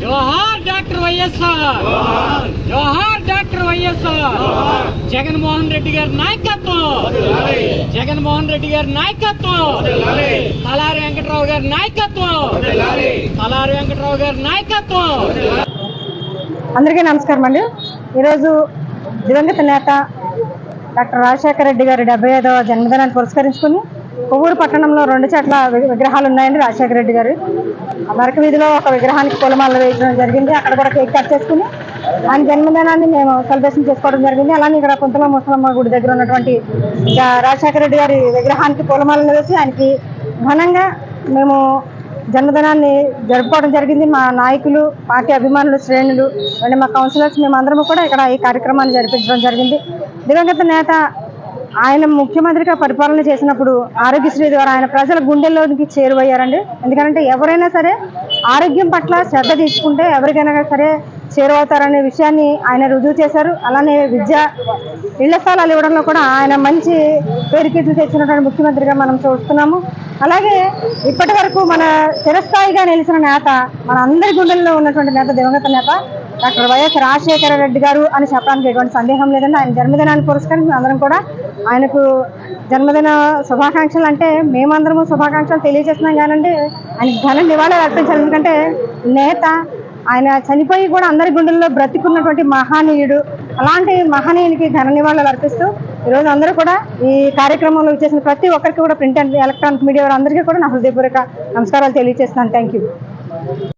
జోహార్ doctor YSR. జోహార్ doctor YSR. Jaganmohan Reddy గారి నాయకత్వం. జగన్మోహన్ రెడ్డి గారి నాయకత్వం. తలారి వెంకటరావు గారి నాయకత్వం. తలారి వెంకటరావు గారి నాయకత్వం. అందరికీ నమస్కారం అండి. ఈరోజు దివంగత నేత డాక్టర్ రాజశేఖర రెడ్డి గారి డెబ్బై ఐదవ జన్మదినాన్ని పురస్కరించుకుని కొవ్వూరు పట్టణంలో రెండు చోట్ల విగ్రహాలు ఉన్నాయండి రాజశేఖర రెడ్డి గారు. ఆ నరక వీధిలో ఒక విగ్రహానికి పూలమాలలు వేయడం జరిగింది. అక్కడ కూడా కేక్ కట్ చేసుకుని ఆయన జన్మదినాన్ని మేము సెలబ్రేషన్ చేసుకోవడం జరిగింది. అలానే ఇక్కడ కుంతల ముసలమ్మ గుడి దగ్గర ఉన్నటువంటి రాజశేఖర రెడ్డి గారి విగ్రహానికి పూలమాలను వేసి ఆయనకి ఘనంగా మేము జన్మదినాన్ని జరుపుకోవడం జరిగింది. మా నాయకులు పార్టీ అభిమానులు శ్రేణులు అండ్ మా కౌన్సిలర్స్ మేమందరము కూడా ఇక్కడ ఈ కార్యక్రమాన్ని జరిపించడం జరిగింది. దివంగత నేత ఆయన ముఖ్యమంత్రిగా పరిపాలన చేసినప్పుడు ఆరోగ్యశ్రీ ద్వారా ఆయన ప్రజల గుండెల్లోనికి చేరువయ్యారండి. ఎందుకంటే ఎవరైనా సరే ఆరోగ్యం పట్ల శ్రద్ధ తీసుకుంటే ఎవరికైనా సరే చేరువవుతారనే విషయాన్ని ఆయన రుజువు చేశారు. అలానే విద్య ఇళ్ళ స్థలాలు ఇవ్వడంలో కూడా ఆయన మంచి పేరుకీర్తులు తెచ్చినటువంటి ముఖ్యమంత్రిగా మనం చూస్తున్నాము. అలాగే ఇప్పటి వరకు మన చిరస్థాయిగా నిలిచిన నేత మన అందరి గుండెల్లో ఉన్నటువంటి నేత దివంగత నేత డాక్టర్ వైఎస్ రాజశేఖర రెడ్డి గారు అని చెప్పడానికి ఎటువంటి సందేహం లేదండి. ఆయన జన్మదినాన్ని పురస్కరించి అందరం కూడా ఆయనకు జన్మదిన శుభాకాంక్షలు అంటే మేమందరము శుభాకాంక్షలు తెలియజేస్తున్నాం కానండి. ఆయన ఘన నివాళులు అర్పించాలి ఎందుకంటే నేత ఆయన చనిపోయి కూడా అందరి గుండెల్లో బ్రతికున్నటువంటి మహానీయుడు అలాంటి మహనీయునికి ఘన నివాళులు అర్పిస్తూ ఈరోజు అందరూ కూడా ఈ కార్యక్రమంలో చేసిన ప్రతి ఒక్కరికి కూడా ప్రింట్ అండ్ ఎలక్ట్రానిక్ మీడియా వారందరికీ కూడా నా హృదయపూర్వక నమస్కారాలు తెలియజేస్తున్నాను. Thank you